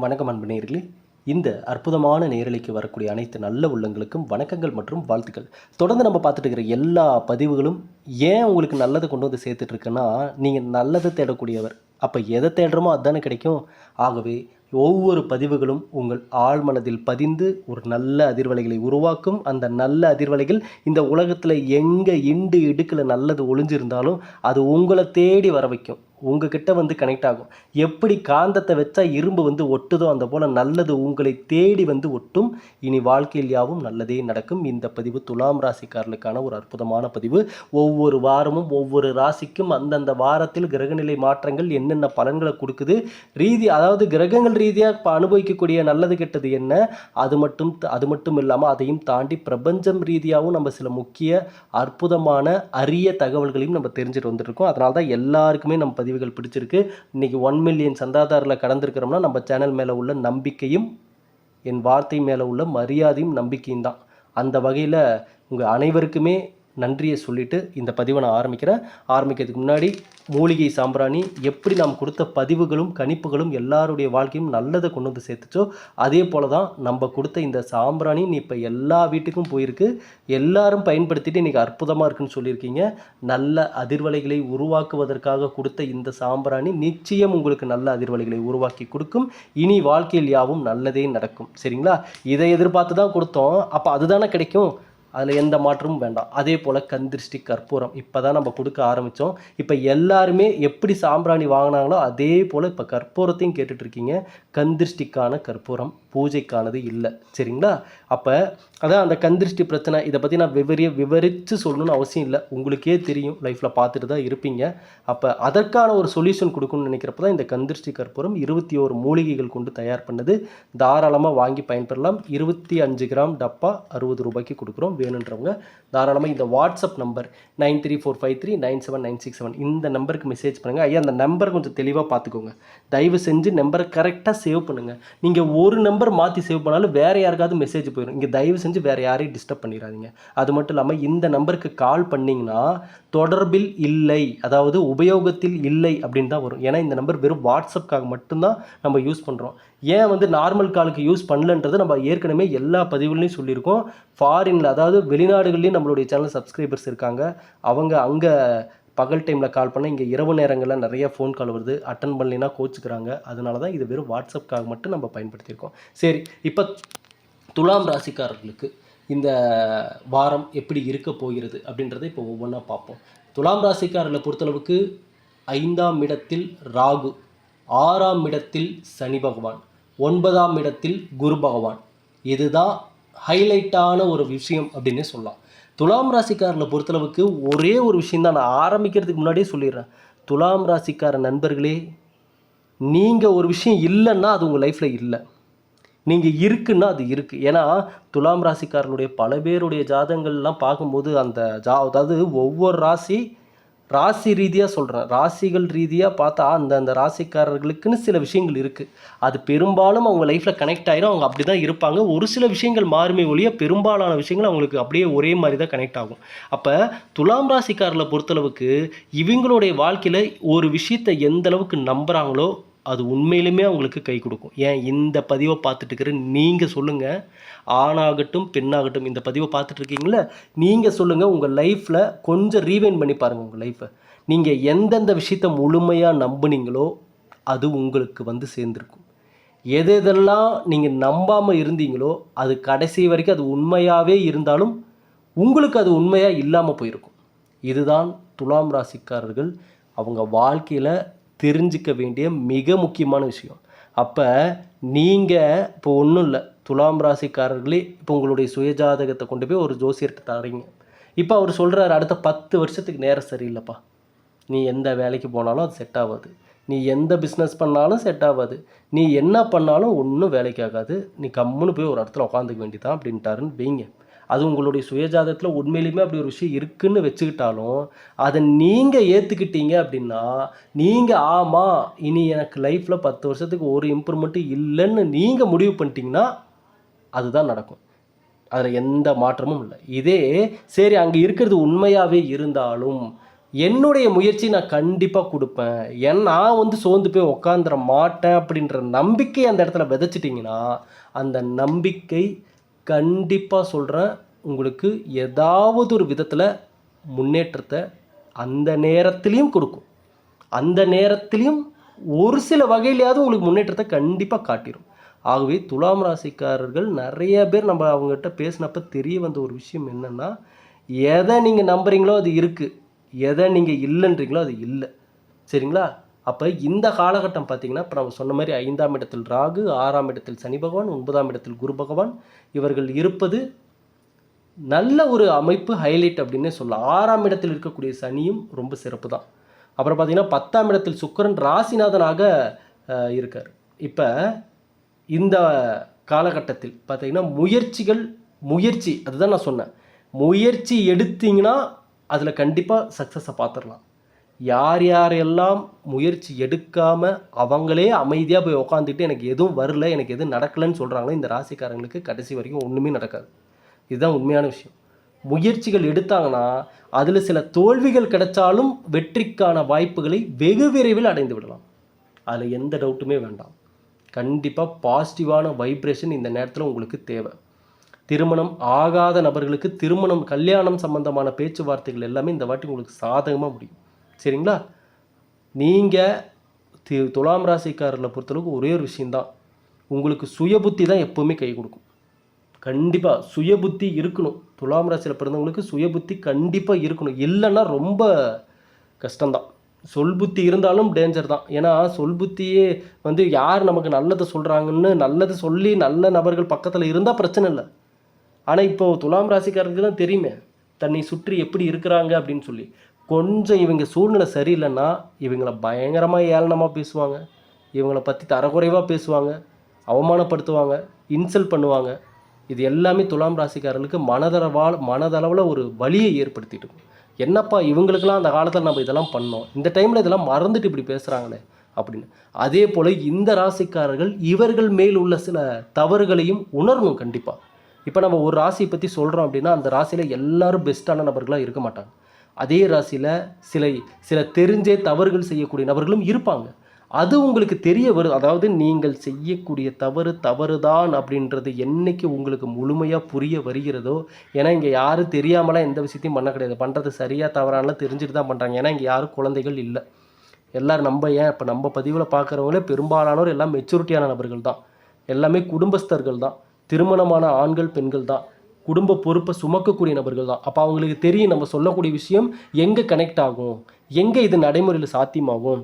வணக்கம் அன்பு இந்த அற்புதமான நேரலைக்கு வரக்கூடிய அனைத்து நல்ல உள்ளங்களுக்கும் வணக்கங்கள் மற்றும் வாழ்த்துக்கள். தொடர்ந்து நம்ம பார்த்துட்டு இருக்கிற எல்லா பதிவுகளும் ஏன் உங்களுக்கு நல்லதை கொண்டு வந்து சேர்த்துட்டு இருக்குன்னா நீங்கள் நல்லதை தேடக்கூடியவர். அப்போ எதை தேடுறோமோ அதுதானே கிடைக்கும். ஆகவே ஒவ்வொரு பதிவுகளும் உங்கள் ஆழ்மனதில் பதிந்து ஒரு நல்ல அதிர்வலைகளை உருவாக்கும். அந்த நல்ல அதிர்வலைகள் இந்த உலகத்தில் எங்கே இண்டு இடுக்கில் நல்லது ஒளிஞ்சிருந்தாலும் அது உங்களை தேடி வர வைக்கும். உங்ககிட்ட வந்து கனெக்ட் ஆகும். எப்படி காந்தத்தை வச்சா இரும்பு வந்து ஒட்டுதோ அந்த போல் நல்லது உங்களை தேடி வந்து ஒட்டும். இனி வாழ்க்கையில் யாவும் நல்லதே நடக்கும். இந்த பதிவு துலாம் ராசிக்காரர்களுக்கான ஒரு அற்புதமான பதிவு. ஒவ்வொரு வாரமும் ஒவ்வொரு ராசிக்கும் அந்தந்த வாரத்தில் கிரகநிலை மாற்றங்கள் என்னென்ன பலன்களை கொடுக்குது. ரீதி அதாவது கிரகங்கள் ரீதியாக இப்போ அனுபவிக்கக்கூடிய நல்லது கெட்டது என்ன? அது மட்டும் அது மட்டும் இல்லாமல் அதையும் தாண்டி பிரபஞ்சம் ரீதியாகவும் நம்ம சில முக்கிய அற்புதமான அரிய தகவல்களையும் நம்ம தெரிஞ்சுட்டு வந்துருக்கோம் அதனால தான் எல்லாருக்குமே நம்ம பதிவு பதிவுகள் பிடிச்சிருக்கு. இன்னைக்கு ஒன் மில்லியன் சந்தாதாரில் கடந்திருக்கிறோம்னா நம்ம சேனல் மேலே உள்ள நம்பிக்கையும் என் வார்த்தை மேலே உள்ள மரியாதையும் நம்பிக்கையும் தான். அந்த வகையில் உங்கள் அனைவருக்குமே நன்றியை சொல்லிட்டு இந்த பதிவை நான் ஆரம்பிக்கிறேன். ஆரம்பிக்கிறதுக்கு முன்னாடி மூலிகை சாம்பிராணி எப்படி நாம் கொடுத்த பதிவுகளும் கணிப்புகளும் எல்லாருடைய வாழ்க்கையும் நல்லதை கொண்டு வந்து சேர்த்துச்சோ அதே போல தான் நம்ம கொடுத்த இந்த சாம்பிராணி நீ இப்போ எல்லா வீட்டுக்கும் போயிருக்கு. எல்லாரும் பயன்படுத்திட்டு இன்றைக்கி அற்புதமாக இருக்குன்னு சொல்லியிருக்கீங்க. நல்ல அதிர்வலைகளை உருவாக்குவதற்காக கொடுத்த இந்த சாம்பிராணி நிச்சயம் உங்களுக்கு நல்ல அதிர்வலைகளை உருவாக்கி கொடுக்கும். இனி வாழ்க்கையில் யாவும் நல்லதே நடக்கும். சரிங்களா? இதை எதிர்பார்த்து தான் கொடுத்தோம். அப்போ அதுதானே கிடைக்கும்? அதில் எந்த மாற்றமும் வேண்டாம். அதே போல் கந்திருஷ்டி கற்பூரம். இப்போ தான் நம்ம கொடுக்க ஆரம்பித்தோம் இப்போ எல்லாருமே எப்படி சாம்பிராணி வாங்கினாங்களோ அதே போல் இப்போ கற்பூரத்தையும் கேட்டுட்ருக்கீங்க கந்திருஷ்டிக்கான கற்பூரம் பூஜைக்கானது இல்லை. சரிங்களா? அப்போ அதான் அந்த கந்திருஷ்டி பிரச்சனை இதை பற்றி நான் விவரிய விவரித்து சொல்லணும்னு அவசியம் இல்லை. உங்களுக்கே தெரியும் லைஃப்பில் பார்த்துட்டு தான் இருப்பீங்க. அப்போ அதற்கான ஒரு சொல்யூஷன் கொடுக்கணும்னு நினைக்கிறப்ப தான் இந்த கந்திருஷ்டி கற்பூரம் இருபத்தி ஓரு மூலிகைகள் கொண்டு தயார் பண்ணது. தாராளமாக வாங்கி பயன்பெறலாம். இருபத்தி அஞ்சு கிராம் டப்பா அறுபது ரூபாய்க்கு கொடுக்குறோம். வேணுன்றவங்க தாராளமாக இந்த WhatsApp number nine three four five three nine seven nine six seven இந்த நம்பருக்கு மெசேஜ் பண்ணுங்கள் ஐயா அந்த நம்பர் கொஞ்சம் தெளிவாக பார்த்துக்கோங்க. தயவு செஞ்சு நம்பரை கரெக்டாக சேவ் பண்ணுங்கள் நீங்கள் ஒரு நம்பர் மாற்றி சேவ் பண்ணாலும் வேறு யாருக்காவது மெசேஜ் போயிடும் இங்கே தயவு செஞ்சு வேறு யாரையும் டிஸ்டர்ப் பண்ணிடாதீங்க. அது மட்டும் இல்லாமல் இந்த நம்பருக்கு கால் பண்ணிங்கன்னா தொடர்பில் இல்லை. அதாவது உபயோகத்தில் இல்லை அப்படின்னு தான் வரும். ஏன்னா இந்த நம்பர் வெறும் வாட்ஸ்அப்காக மட்டும்தான் நம்ம யூஸ் பண்ணுறோம் ஏன் வந்து நார்மல் காலுக்கு யூஸ் பண்ணலன்றது நம்ம ஏற்கனவே எல்லா பதிவுலையும் சொல்லியிருக்கோம். ஃபாரினில் அதாவது வெளிநாடுகள்லேயும் நம்மளுடைய சேனல் சப்ஸ்கிரைபர்ஸ் இருக்காங்க. அவங்க அங்கே பகல் டைமில் கால் பண்ணால் இங்கே இரவு நேரங்களில் நிறைய ஃபோன் கால் வருது. அட்டன் பண்ணலைன்னா கோச்சுக்கிறாங்க. அதனால தான் இது வெறும் வாட்ஸ்அப்காக மட்டும் நம்ம பயன்படுத்தியிருக்கோம். சரி இப்போ துலாம் ராசிக்காரர்களுக்கு இந்த வாரம் எப்படி இருக்க போகிறது அப்படின்றத இப்போ ஒவ்வொன்றா பார்ப்போம். துலாம் ராசிக்காரர்களை பொறுத்தளவுக்கு ஐந்தாம் இடத்தில் ராகு ஆறாம் இடத்தில் சனி பகவான் ஒன்பதாம் இடத்தில் குரு பகவான். இதுதான் ஹைலைட்டான ஒரு விஷயம் அப்படின்னு சொல்லலாம். துலாம் ராசிக்காரனை பொறுத்தளவுக்கு ஒரே ஒரு விஷயம் தான் நான் ஆரம்பிக்கிறதுக்கு முன்னாடியே சொல்லிடுறேன். துலாம் ராசிக்கார நண்பர்களே நீங்கள் ஒரு விஷயம் இல்லைன்னா அது உங்கள் லைஃப்பில் இல்லை. நீங்கள் இருக்குன்னா அது இருக்குது ஏன்னா துலாம் ராசிக்காரனுடைய பல பேருடைய ஜாதகங்கள்லாம் பார்க்கும்போது அந்த ஜா அதாவது ஒவ்வொரு ராசி ராசி ரீதியாக சொல்கிறேன் ராசிகள் ரீதியாக பார்த்தா அந்த அந்த ராசிக்காரர்களுக்குன்னு சில விஷயங்கள் இருக்குது அது பெரும்பாலும் அவங்க லைஃப்பில் கனெக்ட் ஆகிடும் அவங்க அப்படி தான் இருப்பாங்க. ஒரு சில விஷயங்கள் மாறுமே ஒழிய பெரும்பாலான விஷயங்கள் அவங்களுக்கு அப்படியே ஒரே மாதிரி தான் கனெக்ட் ஆகும். அப்போ துலாம் ராசிக்காரர்களை பொறுத்தளவுக்கு இவங்களுடைய வாழ்க்கையில் ஒரு விஷயத்தை எந்த அளவுக்கு நம்புகிறாங்களோ அது உண்மையிலுமே அவங்களுக்கு கை கொடுக்கும். ஏன்? இந்த பதிவை பார்த்துட்டு இருக்கிற நீங்கள் சொல்லுங்கள் ஆணாகட்டும் பெண்ணாகட்டும் இந்த பதிவை பார்த்துட்டு இருக்கீங்களே நீங்கள் சொல்லுங்கள் உங்கள் லைஃப்பில் கொஞ்சம் ரீவைன் பண்ணி பாருங்கள் உங்கள் லைஃப்பை நீங்கள் எந்தெந்த விஷயத்த முழுமையாக நம்புனீங்களோ அது உங்களுக்கு வந்து சேர்ந்துருக்கும். எது எதெல்லாம் நீங்கள் நம்பாமல் இருந்தீங்களோ அது கடைசி வரைக்கும் அது உண்மையாகவே இருந்தாலும் உங்களுக்கு அது உண்மையாக இல்லாமல் போயிருக்கும். இதுதான் துலாம் ராசிக்காரர்கள் அவங்க வாழ்க்கையில் தெரிஞ்சிக்க வேண்டிய மிக முக்கியமான விஷயம். அப்போ நீங்கள் இப்போ ஒன்றும் இல்லை துலாம் ராசிக்காரர்களே இப்போ உங்களுடைய சுயஜாதகத்தை கொண்டு போய் ஒரு ஜோசியர்கிட்ட தரீங்க இப்போ அவர் சொல்கிறார் அடுத்த பத்து வருஷத்துக்கு நேரம் சரியில்லைப்பா. நீ எந்த வேலைக்கு போனாலும் அது செட் ஆகாது. நீ எந்த பிஸ்னஸ் பண்ணாலும் செட் ஆகாது. நீ என்ன பண்ணாலும் ஒன்றும் வேலைக்கு ஆகாது. நீ கம்முன்னு போய் ஒரு இடத்துல உட்காந்துக்க வேண்டியதான் அப்படின்ட்டாருன்னு வைங்க. அது உங்களுடைய சுயஜாதத்தில் உண்மையிலுமே அப்படி ஒரு விஷயம் இருக்குதுன்னு வச்சுக்கிட்டாலும் அதை நீங்கள் ஏற்றுக்கிட்டீங்க அப்படின்னா நீங்கள் ஆமாம் இனி எனக்கு லைஃப்பில் பத்து வருஷத்துக்கு ஒரு இம்ப்ரூவ்மெண்ட்டு இல்லைன்னு நீங்கள் முடிவு பண்ணிட்டீங்கன்னா அதுதான் நடக்கும். அதில் எந்த மாற்றமும் இல்லை. இதே சரி அங்கே இருக்கிறது உண்மையாகவே இருந்தாலும் என்னுடைய முயற்சி நான் கண்டிப்பாக கொடுப்பேன். ஏன் நான் வந்து சோர்ந்து போய் உக்காந்துட மாட்டேன் அப்படின்ற நம்பிக்கை அந்த இடத்துல விதைச்சிட்டிங்கன்னா அந்த நம்பிக்கை கண்டிப்பாக சொல்கிறேன் உங்களுக்கு ஏதாவது ஒரு விதத்தில் முன்னேற்றத்தை அந்த நேரத்துலேயும் கொடுக்கும். அந்த நேரத்துலேயும் ஒரு சில வகையிலையாவது உங்களுக்கு முன்னேற்றத்தை கண்டிப்பாக காட்டிடும் ஆகவே துலாம் ராசிக்காரர்கள் நிறைய பேர் நம்ம அவங்ககிட்ட பேசினப்ப தெரிய வந்த ஒரு விஷயம் என்னென்னா எதை நீங்கள் நம்புகிறீங்களோ அது இருக்குது எதை நீங்கள் இல்லைன்றீங்களோ அது இல்லை. சரிங்களா? அப்போ இந்த காலகட்டம் பார்த்தீங்கன்னா இப்போ நம்ம சொன்ன மாதிரி ஐந்தாம் இடத்தில் ராகு ஆறாம் இடத்தில் சனி பகவான் ஒன்பதாம் இடத்தில் குரு பகவான் இவர்கள் இருப்பது நல்ல ஒரு அமைப்பு ஹைலைட் அப்படின்னே சொல்லலாம். ஆறாம் இடத்தில் இருக்கக்கூடிய சனியும் ரொம்ப சிறப்பு தான் அப்புறம் பார்த்திங்கன்னா பத்தாம் இடத்தில் சுக்கரன் ராசிநாதனாக இருக்கார். இப்போ இந்த காலகட்டத்தில் பார்த்திங்கன்னா முயற்சிகள் முயற்சி அதுதான் நான் சொன்னேன். முயற்சி எடுத்தீங்கன்னா அதில் கண்டிப்பாக சக்ஸஸை பார்த்துடலாம் யார் யாரெல்லாம் முயற்சி எடுக்காமல் அவங்களே அமைதியாக போய் உக்காந்துட்டு எனக்கு எதுவும் வரல எனக்கு எதுவும் நடக்கலைன்னு சொல்கிறாங்களோ இந்த ராசிக்காரங்களுக்கு கடைசி வரைக்கும் ஒன்றுமே நடக்காது. இதுதான் உண்மையான விஷயம். முயற்சிகள் எடுத்தாங்கன்னா அதில் சில தோல்விகள் கிடைச்சாலும் வெற்றிக்கான வாய்ப்புகளை வெகு விரைவில் அடைந்து விடலாம். அதில் எந்த டவுட்டுமே வேண்டாம். கண்டிப்பாக பாசிட்டிவான வைப்ரேஷன் இந்த நேரத்தில் உங்களுக்கு தேவை. திருமணம் ஆகாத நபர்களுக்கு திருமணம் கல்யாணம் சம்பந்தமான பேச்சுவார்த்தைகள் எல்லாமே இந்த வாட்டி உங்களுக்கு சாதகமாக முடியும். சரிங்களா? நீங்கள் தி துலாம் ராசிக்காரரில் பொறுத்தளவுக்கு ஒரே ஒரு விஷயந்தான் உங்களுக்கு சுயபுத்தி தான் எப்போவுமே கை கொடுக்கும். கண்டிப்பாக சுயபுத்தி இருக்கணும். துலாம் ராசியில் பிறந்தவங்களுக்கு சுயபுத்தி கண்டிப்பாக இருக்கணும். இல்லைன்னா ரொம்ப கஷ்டம்தான். சொல் புத்தி இருந்தாலும் டேஞ்சர் தான். ஏன்னா சொல் புத்தியே வந்து யார் நமக்கு நல்லதை சொல்கிறாங்கன்னு நல்லது சொல்லி நல்ல நபர்கள் பக்கத்தில் இருந்தால் பிரச்சனை இல்லை. ஆனால் இப்போது துலாம் ராசிக்காரருக்கு தான் தெரியுமே. தன்னை சுற்றி எப்படி இருக்கிறாங்க அப்படின்னு சொல்லி. கொஞ்சம் இவங்க சூழ்நிலை சரியில்லைன்னா இவங்களை பயங்கரமாக ஏளனமாக பேசுவாங்க. இவங்களை பற்றி தரக்குறைவாக பேசுவாங்க. அவமானப்படுத்துவாங்க. இன்சல்ட் பண்ணுவாங்க. இது எல்லாமே துலாம் ராசிக்காரர்களுக்கு மனதளவால் மனதளவில் ஒரு வழியை ஏற்படுத்திட்டு இருக்கும். என்னப்பா இவங்களுக்கெல்லாம் அந்த காலத்தில் நம்ம இதெல்லாம் பண்ணோம். இந்த டைமில் இதெல்லாம் மறந்துட்டு இப்படி பேசுகிறாங்களே அப்படின்னு. அதே போல் இந்த ராசிக்காரர்கள் இவர்கள் மேல் உள்ள சில தவறுகளையும் உணரணும் கண்டிப்பாக இப்போ நம்ம ஒரு ராசியை பற்றி சொல்கிறோம் அப்படின்னா அந்த ராசியில் எல்லாரும் பெஸ்ட்டான நபர்களாக இருக்க மாட்டாங்க. அதே ராசியில் சில சில தெரிஞ்சே தவறுகள் செய்யக்கூடிய நபர்களும் இருப்பாங்க. அது உங்களுக்கு தெரிய வரும் அதாவது நீங்கள் செய்யக்கூடிய தவறு தவறு தான் அப்படின்றது என்னைக்கு உங்களுக்கு முழுமையாக புரிய வருகிறதோ ஏன்னா இங்கே யாரும் தெரியாமலாம் எந்த விஷயத்தையும் பண்ண கிடையாது. பண்ணுறது சரியாக தவறானலாம் தெரிஞ்சுட்டு தான் பண்ணுறாங்க ஏன்னா இங்கே யாரும் குழந்தைகள் இல்லை. எல்லோரும் நம்ம ஏன் இப்போ நம்ம பதிவில் பார்க்குறவங்களே பெரும்பாலானோர் எல்லாம் மெச்சூரிட்டியான நபர்கள் தான். எல்லாமே குடும்பஸ்தர்கள் தான். திருமணமான ஆண்கள் பெண்கள் தான். குடும்ப பொறுப்பை சுமக்கக்கூடிய நபர்கள் தான். அப்போ அவங்களுக்கு தெரியும் நம்ம சொல்லக்கூடிய விஷயம் எங்கே கனெக்ட் ஆகும்? எங்கே இது நடைமுறையில் சாத்தியமாகும்?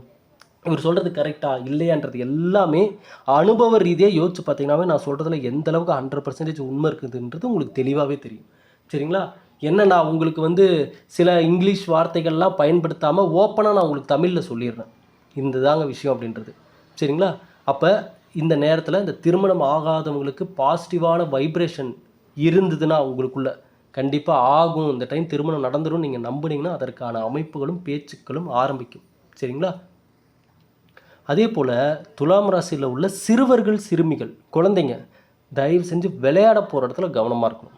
இவர் சொல்கிறது கரெக்டா இல்லையான்றது எல்லாமே அனுபவ ரீதியாக யோசிச்சு பார்த்தீங்கன்னாவே நான் சொல்கிறதுல எந்த அளவுக்கு ஹண்ட்ரட் பர்சன்டேஜ் உண்மை இருக்குதுன்றது உங்களுக்கு தெளிவாகவே தெரியும். சரிங்களா? என்ன நான் உங்களுக்கு வந்து சில இங்கிலீஷ் வார்த்தைகள்லாம் பயன்படுத்தாமல் ஓப்பனாக நான் உங்களுக்கு தமிழில் சொல்லிடுறேன். இந்த தாங்க விஷயம் அப்படின்றது. சரிங்களா? அப்போ இந்த நேரத்தில் இந்த திருமணம் ஆகாதவங்களுக்கு பாசிட்டிவான வைப்ரேஷன் இருந்ததுன்னா உங்களுக்குள்ள கண்டிப்பாக ஆகும். இந்த டைம் திருமணம் நடந்துடும் நீங்கள் நம்புனீங்கன்னா அதற்கான அமைப்புகளும் பேச்சுக்களும் ஆரம்பிக்கும். சரிங்களா? அதே போல் துலாம் ராசியில் உள்ள சிறுவர்கள் சிறுமிகள் குழந்தைங்க தயவு செஞ்சு விளையாட போகிற இடத்துல கவனமாக இருக்கணும்.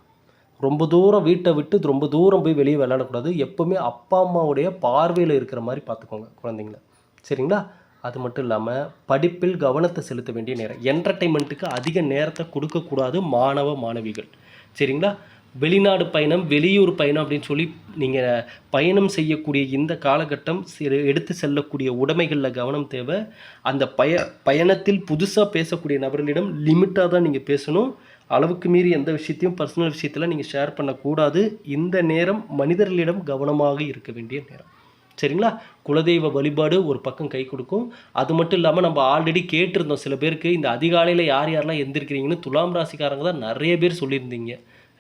ரொம்ப தூரம் வீட்டை விட்டு ரொம்ப தூரம் போய் வெளியே விளையாடக்கூடாது. எப்போவுமே அப்பா அம்மாவுடைய பார்வையில் இருக்கிற மாதிரி பார்த்துக்கோங்க குழந்தைங்கள. சரிங்களா? அது மட்டும் இல்லாமல் படிப்பில் கவனத்தை செலுத்த வேண்டிய நேரம். என்டர்டைன்மெண்ட்டுக்கு அதிக நேரத்தை கொடுக்கக்கூடாது மாணவ மாணவிகள். சரிங்களா? வெளிநாடு பயணம் வெளியூர் பயணம் அப்படின்னு சொல்லி நீங்கள் பயணம் செய்யக்கூடிய இந்த காலகட்டம் சிறு எடுத்து செல்லக்கூடிய உடைமைகளில் கவனம் தேவை. அந்த பய பயணத்தில் புதுசாக பேசக்கூடிய நபர்களிடம் லிமிட்டாக தான் நீங்கள் பேசணும். அளவுக்கு மீறி எந்த விஷயத்தையும் பர்சனல் விஷயத்தில் நீங்கள் ஷேர் பண்ணக்கூடாது. இந்த நேரம் மனிதர்களிடம் கவனமாக இருக்க வேண்டிய நேரம். சரிங்களா? குலதெய்வ வழிபாடு ஒரு பக்கம் கை கொடுக்கும். அது மட்டும் இல்லாமல் நம்ம ஆல்ரெடி கேட்டிருந்தோம் சில பேருக்கு இந்த அதிகாலையில் யார் யாரெல்லாம் எந்திருக்கிறீங்கன்னு துலாம் ராசிக்காரங்க தான் நிறைய பேர் சொல்லியிருந்தீங்க.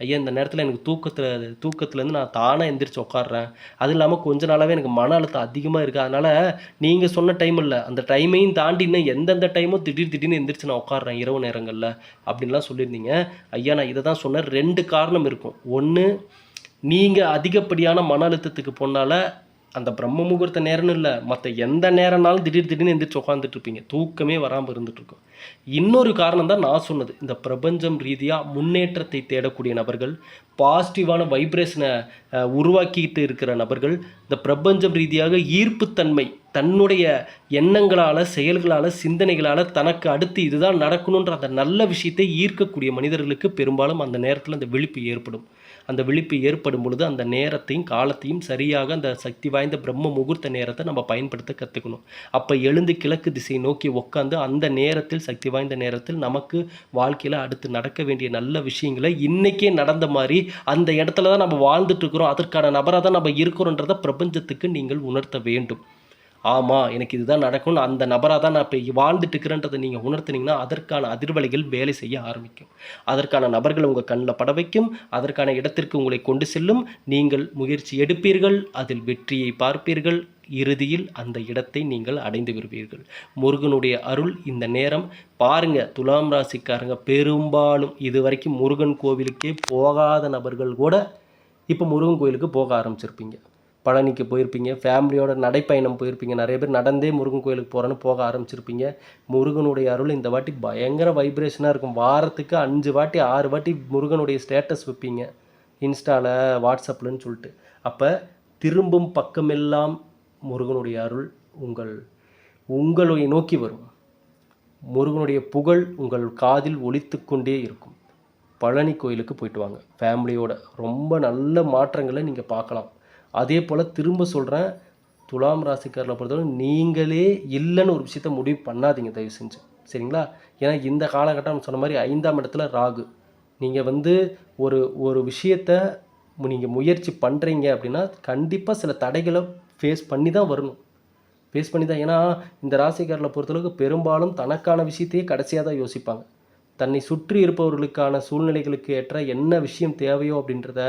ஐயா இந்த நேரத்தில் எனக்கு தூக்கத்தில் தூக்கத்துலேருந்து நான் தானாக எந்திரிச்சு உட்காடுறேன் அது இல்லாமல் கொஞ்ச நாளாகவே எனக்கு மன அழுத்தம் அதிகமாக இருக்குது அதனால் நீங்கள் சொன்ன டைம் இல்லை. அந்த டைமையும் தாண்டி இன்னும் எந்தெந்த டைமோ திடீர் திடீர்னு எந்திரிச்சு நான் உட்காடுறேன் இரவு நேரங்களில் அப்படின்லாம் சொல்லியிருந்தீங்க. ஐயா நான் இதை தான் சொன்னேன். ரெண்டு காரணம் இருக்கும். ஒன்று நீங்கள் அதிகப்படியான மன அழுத்தத்துக்கு போனால அந்த பிரம்ம முகூர்த்த நேரம்னு இல்லை மற்ற எந்த நேரம்னாலும் திடீர் திடீர்னு எந்திரிச்சு உட்காந்துட்டு இருப்பீங்க தூக்கமே வராமல் இருந்துட்டுருக்கோம். இன்னொரு காரணம் தான் நான் சொன்னது. இந்த பிரபஞ்சம் ரீதியாக முன்னேற்றத்தை தேடக்கூடிய நபர்கள் பாசிட்டிவான வைப்ரேஷனை உருவாக்கிட்டு இருக்கிற நபர்கள் இந்த பிரபஞ்சம் ரீதியாக ஈர்ப்புத்தன்மை தன்னுடைய எண்ணங்களால் செயல்களால் சிந்தனைகளால் தனக்கு அடுத்து இதுதான் நடக்கணுன்ற அந்த நல்ல விஷயத்தை ஈர்க்கக்கூடிய மனிதர்களுக்கு பெரும்பாலும் அந்த நேரத்தில் அந்த விழிப்பு ஏற்படும். அந்த விழிப்பு ஏற்படும் பொழுது அந்த நேரத்தையும் காலத்தையும் சரியாக அந்த சக்தி வாய்ந்த பிரம்ம முகூர்த்த நேரத்தை நம்ம பயன்படுத்த கற்றுக்கணும் அப்போ எழுந்து கிழக்கு திசை நோக்கி உட்காந்து அந்த நேரத்தில் சக்தி வாய்ந்த நேரத்தில் நமக்கு வாழ்க்கையில் அடுத்து நடக்க வேண்டிய நல்ல விஷயங்களை இன்றைக்கே நடந்த மாதிரி அந்த இடத்துல தான் நம்ம வாழ்ந்துட்டுருக்குறோம் அதற்கான நபராக தான் நம்ம இருக்கிறோன்றதை பிரபஞ்சத்துக்கு நீங்கள் உணர்த்த வேண்டும். ஆமாம் எனக்கு இதுதான் நடக்கும்னு அந்த நபராக தான் நான் இப்போ வாழ்ந்துட்டு இருக்கிறேன்றதை நீங்கள் உணர்த்துனீங்கன்னா அதற்கான அதிர்வலைகள் வேலை செய்ய ஆரம்பிக்கும். அதற்கான நபர்கள் உங்கள் கண்ணில் பட வைக்கும். அதற்கான இடத்திற்கு உங்களை கொண்டு செல்லும். நீங்கள் முயற்சி எடுப்பீர்கள். அதில் வெற்றியை பார்ப்பீர்கள். இறுதியில் அந்த இடத்தை நீங்கள் அடைந்து விடுவீர்கள். முருகனுடைய அருள் இந்த நேரம். பாருங்க துலாம் ராசிக்காரங்க பெரும்பாலும் இது வரைக்கும் முருகன் கோவிலுக்கே போகாத நபர்கள் கூட இப்போ முருகன் கோயிலுக்கு போக ஆரம்பிச்சிருப்பீங்க. பழனிக்கு போயிருப்பீங்க. ஃபேமிலியோட நடைப்பயணம் போயிருப்பீங்க. நிறைய பேர் நடந்தே முருகன் கோயிலுக்கு போகிறேன்னு போக ஆரம்பிச்சிருப்பீங்க. முருகனுடைய அருள் இந்த வாட்டி பயங்கர வைப்ரேஷனாக இருக்கும். வாரத்துக்கு அஞ்சு வாட்டி ஆறு வாட்டி முருகனுடைய ஸ்டேட்டஸ் வைப்பீங்க. இன்ஸ்டாவில் வாட்ஸ்அப்லன்னு சொல்லிட்டு. அப்போ திரும்பும் பக்கமெல்லாம் முருகனுடைய அருள் உங்கள் உங்களை நோக்கி வரும். முருகனுடைய புகழ் உங்கள் காதில் ஒழித்து கொண்டே இருக்கும். பழனி கோயிலுக்கு போயிட்டு வாங்க. ஃபேமிலியோட ரொம்ப நல்ல மாற்றங்களை நீங்கள் பார்க்கலாம். அதே போல் திரும்ப சொல்கிறேன் துலாம் ராசிக்காரில் பொறுத்தவரை நீங்களே இல்லைன்னு ஒரு விஷயத்த முடிவு பண்ணாதீங்க தயவு செஞ்சு. சரிங்களா? ஏன்னா இந்த காலகட்டம் சொன்ன மாதிரி ஐந்தாம் இடத்துல ராகு. நீங்கள் வந்து ஒரு ஒரு விஷயத்த நீங்கள் முயற்சி பண்ணுறீங்க அப்படின்னா கண்டிப்பாக சில தடைகளை ஃபேஸ் பண்ணி தான் வரணும். ஃபேஸ் பண்ணி தான் ஏன்னா இந்த ராசிக்காரில் பொறுத்தளவுக்கு பெரும்பாலும் தனக்கான விஷயத்தையே கடைசியாக தான் யோசிப்பாங்க. தன்னை சுற்றி இருப்பவர்களுக்கான சூழ்நிலைகளுக்கு ஏற்ற என்ன விஷயம் தேவையோ அப்படின்றத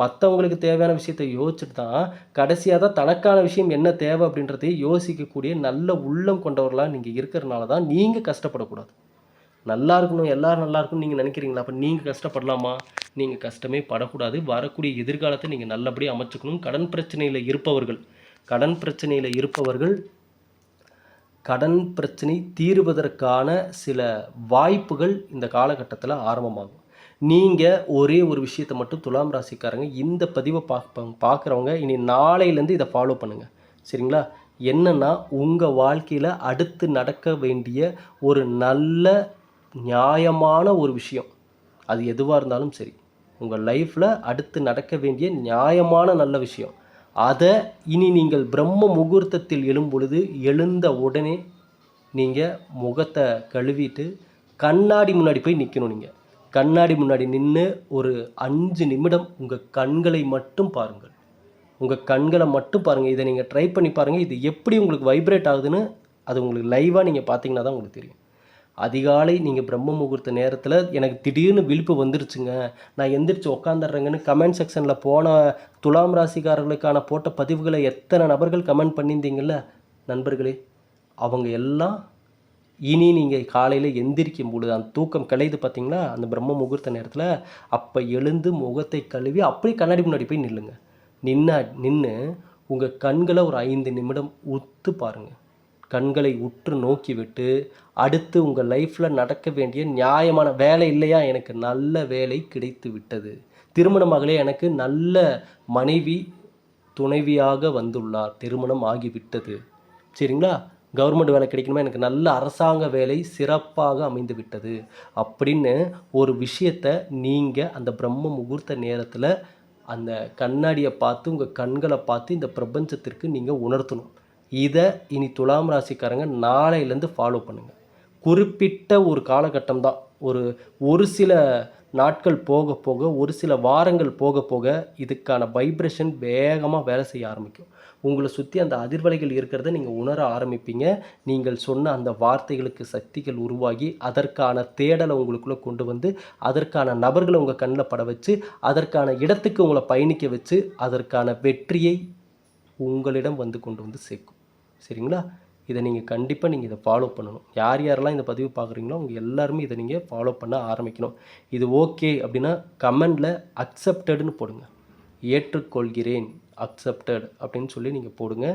மற்றவங்களுக்கு தேவையான விஷயத்தை யோசிச்சுட்டு தான் கடைசியாக தான் தனக்கான விஷயம் என்ன தேவை அப்படின்றதை யோசிக்கக்கூடிய நல்ல உள்ளம் கொண்டவர்களாக நீங்கள் இருக்கிறனால தான் நீங்கள் கஷ்டப்படக்கூடாது. நல்லா இருக்கணும் எல்லாரும் நல்லா இருக்கணும் நீங்கள் நினைக்கிறீங்களா? அப்போ நீங்கள் கஷ்டப்படலாமா? நீங்கள் கஷ்டமே படக்கூடாது. வரக்கூடிய எதிர்காலத்தை நீங்கள் நல்லபடியாக அமைச்சுக்கணும். கடன் பிரச்சனையில் இருப்பவர்கள் கடன் பிரச்சனையில் இருப்பவர்கள் கடன் பிரச்சனை தீர்வதற்கான சில வாய்ப்புகள் இந்த காலகட்டத்தில் ஆரம்பமாகும். நீங்கள் ஒரே ஒரு விஷயத்தை மட்டும் துலாம் ராசிக்காரங்க இந்த பதிவை பார்ப்பாங்க பார்க்குறவங்க இனி நாளையிலேருந்து இதை ஃபாலோ பண்ணுங்கள் சரிங்களா? என்னென்னா உங்கள் வாழ்க்கையில் அடுத்து நடக்க வேண்டிய ஒரு நல்ல நியாயமான ஒரு விஷயம். அது எதுவாக இருந்தாலும் சரி. உங்கள் லைஃப்பில் அடுத்து நடக்க வேண்டிய நியாயமான நல்ல விஷயம். அதை இனி நீங்கள் பிரம்ம முகூர்த்தத்தில் எழும்பொழுது எழுந்த உடனே நீங்கள் முகத்தை கழுவிட்டு கண்ணாடி முன்னாடி போய் நிற்கணும் நீங்கள் கண்ணாடி முன்னாடி நின்று ஒரு அஞ்சு நிமிடம் உங்கள் கண்களை மட்டும் பாருங்கள். உங்கள் கண்களை மட்டும் பாருங்கள் இதை நீங்கள் ட்ரை பண்ணி பாருங்கள் இது எப்படி உங்களுக்கு வைப்ரேட் ஆகுதுன்னு அது உங்களுக்கு லைவாக நீங்கள் பார்த்தீங்கன்னா தான் உங்களுக்கு தெரியும். அதிகாலை நீங்கள் பிரம்ம முகூர்த்த நேரத்தில் எனக்கு திடீர்னு விழிப்பு வந்துருச்சுங்க. நான் எந்திரிச்சு உக்காந்துடுறேங்கன்னு கமெண்ட் செக்ஷனில் போன துலாம் ராசிக்காரர்களுக்கான போட்ட பதிவுகளை எத்தனை நபர்கள் கமெண்ட் பண்ணியிருந்தீங்கள்ல நண்பர்களே அவங்க எல்லாம் இனி நீங்கள் காலையில் எந்திரிக்கும் பொழுது அந்த தூக்கம் கலையுது பார்த்தீங்களா அந்த பிரம்ம முகூர்த்த நேரத்தில் அப்போ எழுந்து முகத்தை கழுவி அப்படியே கண்ணாடி முன்னாடி போய் நில்லுங்க. நின்னா நின்று உங்கள் கண்களை ஒரு ஐந்து நிமிடம் உத்து பாருங்கள் கண்களை உற்று நோக்கிவிட்டு அடுத்து உங்கள் லைஃப்பில் நடக்க வேண்டிய நியாயமான வேலை இல்லையா? எனக்கு நல்ல வேலை கிடைத்து விட்டது திருமணமாகலே எனக்கு நல்ல மனைவி துணைவியாக வந்துள்ளார். திருமணம் ஆகிவிட்டது. சரிங்களா? கவர்மெண்ட் வேலை கிடைக்கணுமா? எனக்கு நல்ல அரசாங்க வேலை சிறப்பாக அமைந்து விட்டது அப்படின்னு ஒரு விஷயத்தை நீங்கள் அந்த பிரம்ம முகூர்த்த நேரத்தில் அந்த கண்ணாடியை பார்த்து உங்கள் கண்களை பார்த்து இந்த பிரபஞ்சத்திற்கு நீங்கள் உணர்த்தணும். இதை இனி துலாம் ராசிக்காரங்க நாளையிலேருந்து ஃபாலோ பண்ணுங்கள் குறிப்பிட்ட ஒரு காலகட்டம் தான் ஒரு ஒரு சில நாட்கள் போக போக ஒரு சில வாரங்கள் போக போக இதுக்கான வைப்ரேஷன் வேகமாக வேலை செய்ய ஆரம்பிக்கும். உங்களை சுற்றி அந்த அதிர்வலைகள் இருக்கிறத நீங்கள் உணர ஆரம்பிப்பீங்க. நீங்கள் சொன்ன அந்த வார்த்தைகளுக்கு சக்திகள் உருவாகி அதற்கான தேடலை உங்களுக்குள்ளே கொண்டு வந்து அதற்கான நபர்களை உங்கள் கண்ணில் பட வச்சு அதற்கான இடத்துக்கு உங்களை பயணிக்க வச்சு அதற்கான வெற்றியை உங்களிடம் வந்து கொண்டு வந்து சேர்க்கும். சரிங்களா? இதை நீங்கள் கண்டிப்பாக நீங்கள் இதை ஃபாலோ பண்ணணும். யார் யாரெல்லாம் இந்த பதிவு பார்க்குறீங்களோ அவங்க எல்லாருமே இதை நீங்கள் ஃபாலோ பண்ண ஆரம்பிக்கணும். இது ஓகே அப்படின்னா கமெண்டில் அக்செப்டடுன்னு போடுங்க. ஏற்றுக்கொள்கிறேன் அக்செப்டட் அப்படின்னு சொல்லி நீங்கள் போடுங்க.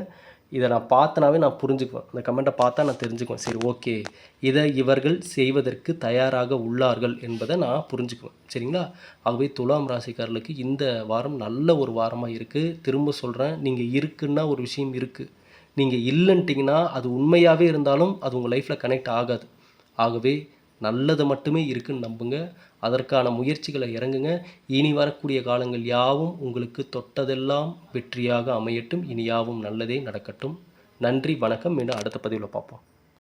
இதை நான் பார்த்தனாவே நான் புரிஞ்சுக்குவேன். இந்த கமெண்ட்டை பார்த்தா நான் தெரிஞ்சுக்குவேன். சரி ஓகே இதை இவர்கள் செய்வதற்கு தயாராக உள்ளார்கள் என்பதை நான் புரிஞ்சுக்குவேன். சரிங்களா? ஆகவே துலாம் ராசிக்காரர்களுக்கு இந்த வாரம் நல்ல ஒரு வாரமாக இருக்குது திரும்ப சொல்கிறேன் நீங்கள் இருக்குன்னா ஒரு விஷயம் இருக்குது நீங்கள் இல்லைன்ட்டிங்கன்னா அது உண்மையாகவே இருந்தாலும் அது உங்கள் லைஃப்பில் கனெக்ட் ஆகாது. ஆகவே நல்லது மட்டுமே இருக்குன்னு நம்புங்க. அதற்கான முயற்சிகளை இறங்குங்க. இனி வரக்கூடிய காலங்கள் யாவும் உங்களுக்கு தொட்டதெல்லாம் வெற்றியாக அமையட்டும். இனி யாவும் நல்லதே நடக்கட்டும். நன்றி வணக்கம். மீண்டும் அடுத்த பதிவில் பார்ப்போம்.